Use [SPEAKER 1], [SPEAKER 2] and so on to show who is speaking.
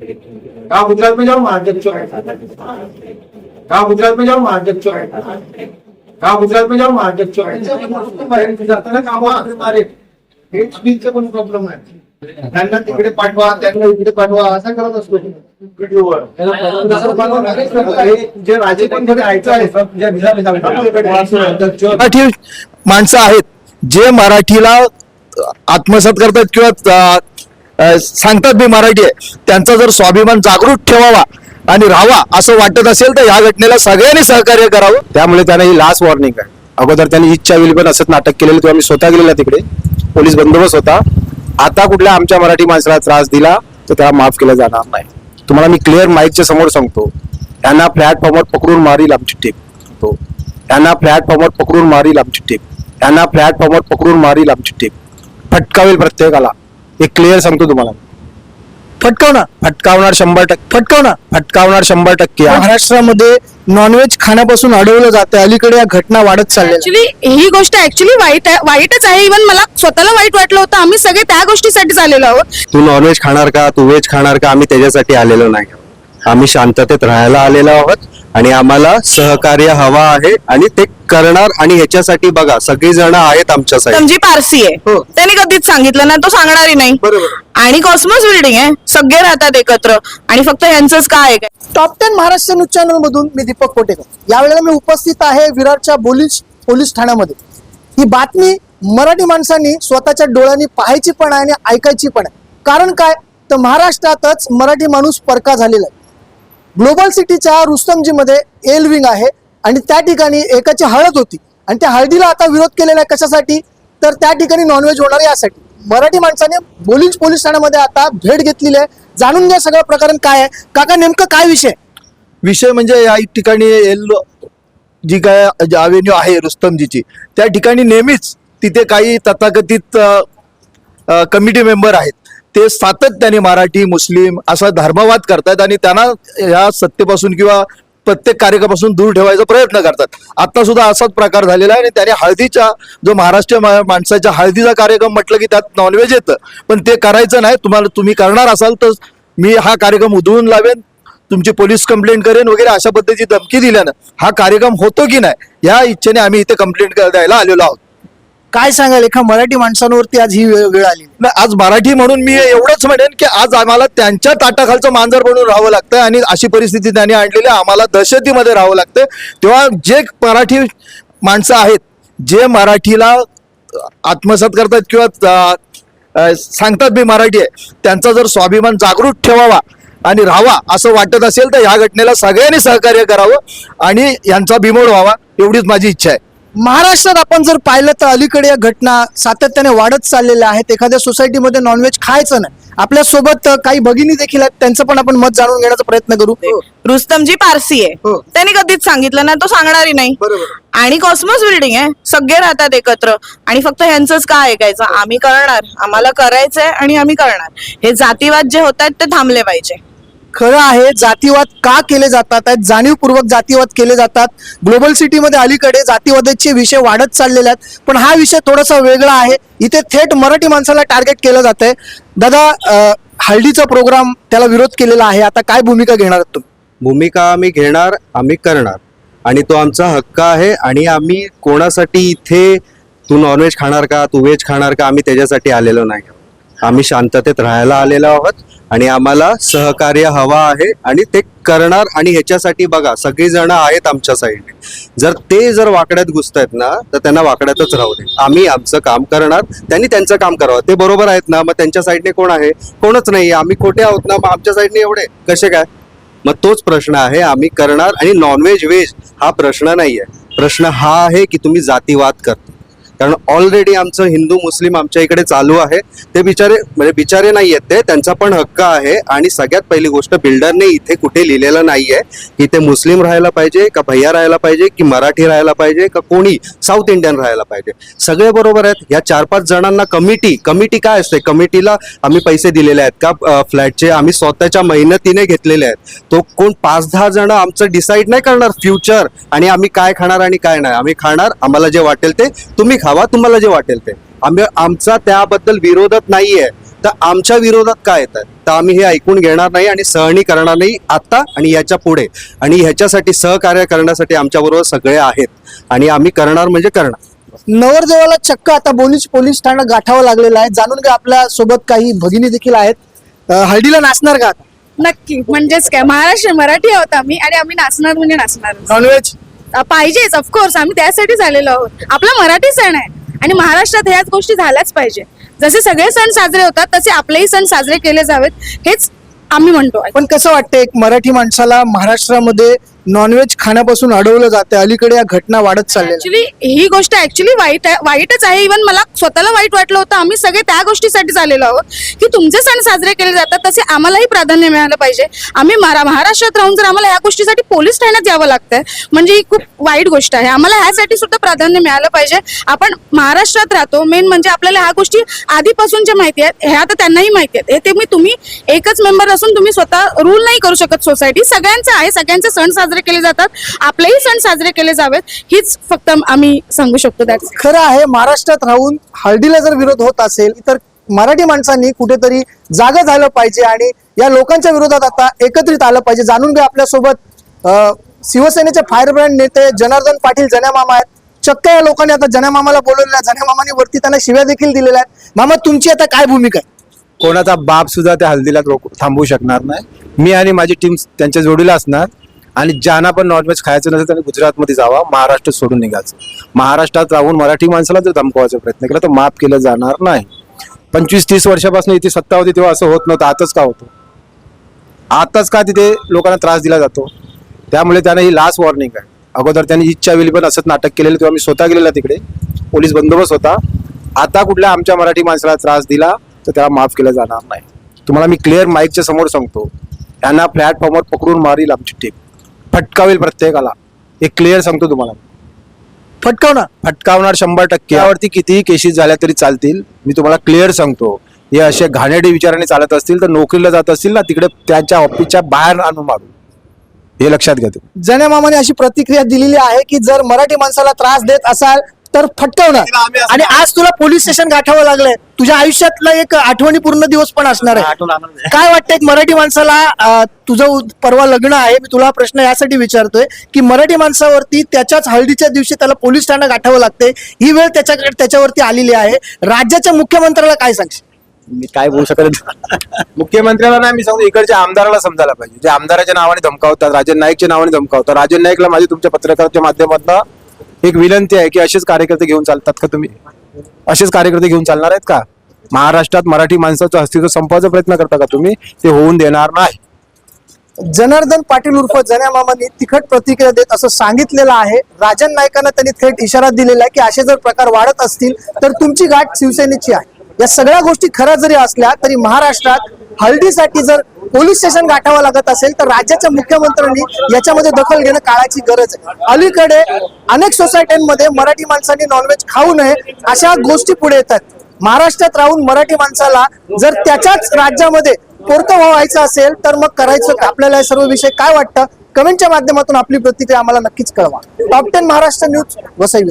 [SPEAKER 1] कहा गुजरात में जाओ मार्केट चो कहा गुजरात में जाओ मार्केट चो कहा गुजरात में जाओ मार्केट चो बाहेर जाताना कामं मारे. हे पण प्रॉब्लेम आहे. त्यांना तिकडे पाठवा त्यांना इकडे पाठवा असा करत असतो. व्हिडिओवर हे जे ऐकलं आहे
[SPEAKER 2] मराठी माणसं आहेत जे मराठीला आत्मसात करतात किंवा सांगतात मी मराठी आहे. त्यांचा जर स्वाभिमान जागृत ठेवावा आणि राहावा असं वाटत असेल तर या घटनेला सगळ्यांनी सहकार्य करावं.
[SPEAKER 3] त्यामुळे त्यांना ही लास्ट वॉर्निंग आहे. अगोदर त्यांनी इच्छा वेळी पण असंच नाटक केलेलं तेव्हा मी स्वतः गेलेला तिकडे. पोलीस बंदोबस्त होता. आता कुठल्या आमच्या मराठी माणसाला त्रास दिला तर त्याला माफ केला जाणार नाही. तुम्हाला मी क्लिअर माईकच्या समोर सांगतो. त्यांना प्लॅटफॉर्मवर पकडून मारील आमची टीप तो. त्यांना प्लॅटफॉर्मवर पकडून मारील आमची टीप त्यांना प्लॅटफॉर्मवर पकडून मारील आमची टीप फटकावेल प्रत्येकाला. हे क्लिअर सांगतो तुम्हाला.
[SPEAKER 2] फटकावणार
[SPEAKER 3] फटकावणार शंभर टक्के.
[SPEAKER 2] फटकावणार
[SPEAKER 3] फटकावणार शंभर टक्के.
[SPEAKER 2] महाराष्ट्रामध्ये नॉनव्हेज खाण्यापासून अडवलं जातं. अलीकडे या घटना वाढत चालल्या
[SPEAKER 4] ऍक्च्युली ही गोष्ट ऍक्च्युली वाईट आहे. वाईटच आहे. इव्हन मला स्वतःला वाईट वाटलं होतं. आम्ही सगळे त्या गोष्टीसाठी आलेलो आहोत.
[SPEAKER 3] तू नॉनव्हेज खाणार का? तू व्हेज खाणार का? आम्ही त्याच्यासाठी आलेलो नाही. आम्ही शांततेत राहायला आलेलो आहोत आणि आम्हाला सहकार्य हवा आहे आणि ते करणार आणि ह्याच्यासाठी बघा सगळी जण आहेत आमच्या साईड
[SPEAKER 4] समजी पारसी आहे.
[SPEAKER 2] हो.
[SPEAKER 4] त्यांनी कधीच सांगितलं नाही तो सांगणारही नाही. आणि कॉस्मोस बिल्डिंग आहे सगळे राहतात एकत्र. आणि फक्त यांचंच काय आहे? काय
[SPEAKER 2] top ten Maharashtra news channel मधून मी दीपक कोटेकर. यावेळेला मी उपस्थित आहे विरारच्या पोलीस पोलीस ठाण्यामध्ये. ही बातमी मराठी माणसांनी स्वतःच्या डोळ्यांनी पाहायची पण आहे आणि ऐकायची पण आहे. कारण काय? तर महाराष्ट्रातच मराठी माणूस परका झालेला आहे. ग्लोबल सिटीच्या रुस्तमजीमध्ये एल विंग आहे आणि त्या ठिकाणी एकाची हळद होती. आणि त्या हळदीला आता विरोध केलेला आहे कशासाठी? तर त्या ठिकाणी नॉनव्हेज होणार यासाठी. मराठी माणसाने बोलिंज पोलीस ठाण्यामध्ये आता भेट घेतलेली आहे. जाणून घ्या सगळं प्रकरण काय आहे. काका नेमकं काय विषय?
[SPEAKER 5] विषय म्हणजे या ठिकाणी एल- जी काय अव्हेन्यू आहे रुस्तमजीची त्या ठिकाणी नेहमीच तिथे काही तथाकथित कमिटी मेंबर आहेत. ते सातत्याने मराठी मुस्लिम असा धर्मवाद करतायत आणि त्यांना या सत्तेपासून किंवा प्रत्येक कार्यक्रमापासून दूर ठेवायचा प्रयत्न करतात. आता सुद्धा असाच प्रकार झालेला आहे आणि त्याने हळदीचा जो महाराष्ट्र मा- माणसाच्या हळदीचा कार्यक्रम म्हटलं की त्यात नॉनव्हेज येतं. पण ते करायचं नाही. तुम्हाला तुम्ही करणार असाल तर मी हा कार्यक्रम उधळून लावेन. तुमची पोलीस कंप्लेंट करेन वगैरे अशा पद्धतीची धमकी दिल्यानं हा कार्यक्रम होतो की नाही? या इच्छेने आम्ही इथे कंप्लेंट द्यायला आलेलो आहोत.
[SPEAKER 2] काय सांगाल एका मराठी माणसांवरती आज ही वेळ वेळ आली?
[SPEAKER 5] नाही, आज मराठी म्हणून मी एवढंच म्हणेन की आज आम्हाला त्यांच्या ताटाखालचं मांजर बनून राहावं लागतं आणि अशी परिस्थिती त्यांनी आणलेली आहे. आम्हाला दहशतीमध्ये राहावं लागतं तेव्हा जे मराठी माणसं आहेत जे मराठीला आत्मसात करतात किंवा सांगतात मी मराठी आहे त्यांचा जर स्वाभिमान जागृत ठेवावा आणि राहावा असं वाटत असेल तर ह्या घटनेला सगळ्यांनी सहकार्य करावं आणि यांचा बिमोड व्हावा एवढीच माझी इच्छा आहे.
[SPEAKER 2] महाराष्ट्रात आपण जर पाहिलं तर अलीकडे या घटना सातत्याने वाढत चाललेल्या आहेत. एखाद्या सोसायटीमध्ये नॉनव्हेज खायचं नाही. आपल्यासोबत काही भगिनी देखील आहेत त्यांचं पण आपण मत जाणून घेण्याचा प्रयत्न करू.
[SPEAKER 4] रुस्तमजी पारसी आहे.
[SPEAKER 2] हो.
[SPEAKER 4] त्यांनी कधीच सांगितलं नाही तो सांगणारही नाही. आणि कॉस्मोस बिल्डिंग आहे. सगळे राहतात एकत्र. आणि फक्त ह्यांचंच काय ऐकायचं? आम्ही करणार. आम्हाला करायचंय आणि आम्ही करणार. हे जातीवाद जे होत आहेत ते थांबले पाहिजे.
[SPEAKER 2] खरं आहे जातीवाद का केले जातात आहेत? जाणीवपूर्वक जातीवाद केले जातात. ग्लोबल सिटीमध्ये अलीकडे जातीवादाचे विषय वाढत चाललेले आहेत. पण हा विषय थोडासा वेगळा आहे. इथे थेट मराठी माणसाला टार्गेट केलं जात आहे दादा हळदीचा प्रोग्राम त्याला विरोध केलेला आहे. आता काय भूमिका घेणार तुम्ही?
[SPEAKER 3] भूमिका आम्ही घेणार आम्ही करणार. आणि तो आमचा हक्क आहे. आणि आम्ही कोणासाठी इथे तू नॉनव्हेज खाणार का? तू व्हेज खाणार का? आम्ही त्याच्यासाठी आलेलो नाही. आम्ही शांततेत राहायला आलेलो आहोत. आणि आम्हाला सहकार्य हवा आहे आणि ते करणार आणि ह्याच्यासाठी बघा सगळीजण आहेत आमच्या साईडने. जर ते जर वाकड्यात घुसतायत ना तर त्यांना वाकड्यातच राहू दे. आम्ही आमचं काम करणार त्यांनी त्यांचं काम करावं. ते बरोबर आहेत ना मग त्यांच्या साईडने कोण आहे? कोणच नाही आम्ही खोटे आहोत ना मग आमच्या साईडने एवढे? कसे काय? मग तोच प्रश्न आहे आम्ही करणार आणि नॉनव्हेज व्हेज हा प्रश्न नाही आहे प्रश्न हा आहे की तुम्ही जातीवाद करता कारण ऑलरेडी आमचं हिंदू मुस्लिम आमच्या इकडे चालू आहे. ते बिचारे म्हणजे बिचारे नाही आहेत ते. त्यांचा पण हक्क आहे. आणि सगळ्यात पहिली गोष्ट बिल्डरने इथे कुठे लिहिलेलं नाही आहे इथे मुस्लिम राहायला पाहिजे का भैया राहायला पाहिजे की मराठी राहायला पाहिजे का कोणी साऊथ इंडियन राहायला पाहिजे. सगळे बरोबर आहेत. या चार पाच जणांना कमिटी कमिटी काय असते? कमिटीला आम्ही पैसे दिलेले आहेत का? फ्लॅटचे आम्ही स्वतःच्या मेहनतीने घेतलेले आहेत. तो कोण पाच दहा जण आमचं डिसाईड नाही करणार फ्युचर आणि आम्ही काय खाणार आणि काय नाही. आम्ही खाणार आम्हाला जे वाटेल ते तुम्ही खावा तुम्हाला जे वाटेल ते. आम्ही आमचा त्याबद्दल विरोधत नाहीये. तर आमच्या विरोधात काय येतात तर आम्ही हे ऐकून घेणार नाही आणि सहनी करणार नाही आता आणि याच्यापुढे. आणि ह्याच्यासाठी सहकार्य करण्यासाठी आमच्याबरोबर सगळे आहेत. आणि आम्ही करणार म्हणजे करणार.
[SPEAKER 2] नवरदेवाला चक्क आता बोलीच पोलीस ठाणं गाठावं लागलेलं आहे. जाणून घ्या आपल्यासोबत काही भगिनी देखील आहेत. अं, हळदीला नाचणार का?
[SPEAKER 6] नक्की. म्हणजेच काय? महाराष्ट्र मराठी आहोत आम्ही आणि आम्ही नाचणार म्हणजे नाचणार.
[SPEAKER 2] नॉनव्हेज
[SPEAKER 6] पाहिजेच ऑफकोर्स आम्ही त्यासाठीच आलेलो आहोत. आपला मराठी सण आहे. आणि महाराष्ट्रात ह्याच गोष्टी झाल्याच पाहिजे. जसे सगळे सण साजरे होतात तसे आपलेही सण साजरे केले जावेत. हेच आम्ही म्हणतो.
[SPEAKER 2] पण कसं वाटतं एक मराठी माणसाला महाराष्ट्रामध्ये नॉनव्हेज खाण्यापासून अडवलं जाते. अलीकडे या घटना वाढत चालल्या
[SPEAKER 6] ऍक्च्युली ही गोष्ट ऍक्च्युली वाईट आहे वाईटच आहे. इव्हन मला स्वतःला वाईट वाटलं होतं. आम्ही सगळे त्या गोष्टीसाठीच आलेलो आहोत की तुमचे सण साजरे केले जातात तसे आम्हालाही प्राधान्य मिळालं पाहिजे. आम्ही मरा महाराष्ट्रात राहून जर आम्हाला या गोष्टीसाठी पोलीस ठाण्यात यावं लागतंय म्हणजे ही खूप वाईट गोष्ट आहे. आम्हाला ह्यासाठी सुद्धा प्राधान्य मिळालं पाहिजे. आपण महाराष्ट्रात राहतो. मेन म्हणजे आपल्याला ह्या गोष्टी आधीपासून ज्या माहिती आहेत ह्या तर त्यांनाही माहिती आहेत. हे ते मी तुम्ही एकच मेंबर असून तुम्ही स्वतः रूल नाही करू शकत सोसायटी सगळ्यांचं आहे सगळ्यांचे सण साजरे केले जातात. आपलेही सण साजरे केले जावेत. हीच फक्त आम्ही सांगू शकतो दॅट्स
[SPEAKER 2] खरं आहे महाराष्ट्रात राहून हळदीला जर विरोध होत असेल तर मराठी माणसांनी कुठेतरी जागा झालं पाहिजे आणि या लोकांच्या विरोधात आता एकत्रित आलं पाहिजे. जाणून घ्या आपल्यासोबत शिवसेनेचे फायर ब्रँड नेते जनार्दन पाटील जन्या मामा आहेत. चक्क या लोकांनी आता जन्या मामाला बोलवलेलं आहे. जन्या मामाने वरती त्यांना शिव्या देखील दिलेल्या आहेत. मामा तुमची आता काय भूमिका आहे?
[SPEAKER 7] कोणाचा बाप सुद्धा त्या हल्दीला थांबवू शकणार नाही. मी आणि माझी टीम त्यांच्या जोडीला असणार. आणि ज्यांना पण नॉनव्हेज खायचं नसेल त्यांनी गुजरातमध्ये जावा महाराष्ट्र सोडून निघायचं. महाराष्ट्रात राहून मराठी माणसाला जर धमकवायचा प्रयत्न केला तर माफ केलं जाणार नाही. पंचवीस तीस वर्षापासून इथे सत्ता होती तेव्हा असं होत नव्हतं आताच का होतं? आताच का तिथे लोकांना त्रास दिला जातो? त्यामुळे त्यांना ही लास्ट वॉर्निंग आहे. अगोदर त्यांनी इच्छा वेळी पण असंच नाटक केलेलं तेव्हा मी स्वतः गेलेला तिकडे. पोलीस बंदोबस्त होता. आता कुठल्या आमच्या मराठी माणसाला त्रास दिला तर त्याला माफ केलं जाणार नाही. तुम्हाला मी क्लिअर माईकच्या समोर सांगतो. त्यांना प्लॅटफॉर्मवर पकडून मारील आमची टीम फटकावेल प्रत्येकाला. हे क्लिअर सांगतो तुम्हाला.
[SPEAKER 2] फटकावणार.
[SPEAKER 7] फटकावणार शंभर टक्के. यावरती कितीही केसेस झाल्या तरी चालतील. मी तुम्हाला क्लिअर सांगतो. हे असे घाणेडी विचाराने चालत असतील तर नोकरीला जात असतील ना तिकडे त्यांच्या ऑफिसच्या बाहेर आणून मारू. हे लक्षात घ्या तुम्ही.
[SPEAKER 2] मामाने अशी प्रतिक्रिया दिलेली आहे की जर मराठी माणसाला त्रास देत असाल तर फटकावणार. आणि आज तुला पोलीस स्टेशन गाठावं लागलंय. तुझ्या आयुष्यातला एक आठवणीपूर्ण दिवस पण असणार आहे. काय वाटतं एक मराठी माणसाला तुझं परवा लग्न आहे मी तुला प्रश्न यासाठी विचारतोय की मराठी माणसावरती त्याच्याच हळदीच्या दिवशी त्याला पोलीस ठाणं गाठावं लागतंय ही वेळ त्याच्याकडे त्याच्यावरती आलेली आहे. राज्याच्या मुख्यमंत्र्याला काय सांगशील?
[SPEAKER 7] मी काय बोलू शकत. मुख्यमंत्र्याला नाही मी सांगतो इकडच्या आमदाराला समजायला पाहिजे. जे आमदाराच्या नावाने धमकावतात राजन नाईकच्या नावाने धमकावतात राजन नाईकला माझी तुमच्या पत्रकाराच्या माध्यमातून एक विनंती आहे की असेच कार्यकर्ते घेऊन चालतात का तुम्ही? असेच कार्यकर्ते घेऊन चालणार आहेत का? महाराष्ट्रात मराठी माणसाचं अस्तित्व संपवायचा प्रयत्न करता का तुम्ही? ते होऊन देणार नाही.
[SPEAKER 2] जनार्दन पाटील उर्फ जन्या मामांनी तिखट प्रतिक्रिया देत असं सांगितलेलं आहे. राजन नायकांना त्यांनी थेट इशारा दिलेला आहे की असे जर प्रकार वाढत असतील तर तुमची गाठ शिवसेनेची आहे. या सगळ्या गोष्टी खऱ्या जरी असल्या तरी महाराष्ट्रात हळदीसाठी जर पोलीस स्टेशन गाठावं लागत असेल तर राज्याच्या मुख्यमंत्र्यांनी याच्यामध्ये दखल घेणं काळाची गरज आहे. अलीकडे अनेक सोसायट्यांमध्ये मराठी माणसांनी नॉनव्हेज खाऊ नये अशा गोष्टी पुढे येतात. महाराष्ट्रात राहून मराठी माणसाला जर त्याच्याच राज्यामध्ये पोरतं व्हायचं असेल तर मग करायचं आपल्याला हे सर्व विषय काय वाटतं? कमेंटच्या माध्यमातून आपली प्रतिक्रिया आम्हाला नक्कीच कळवा. Top ten Maharashtra news Vasai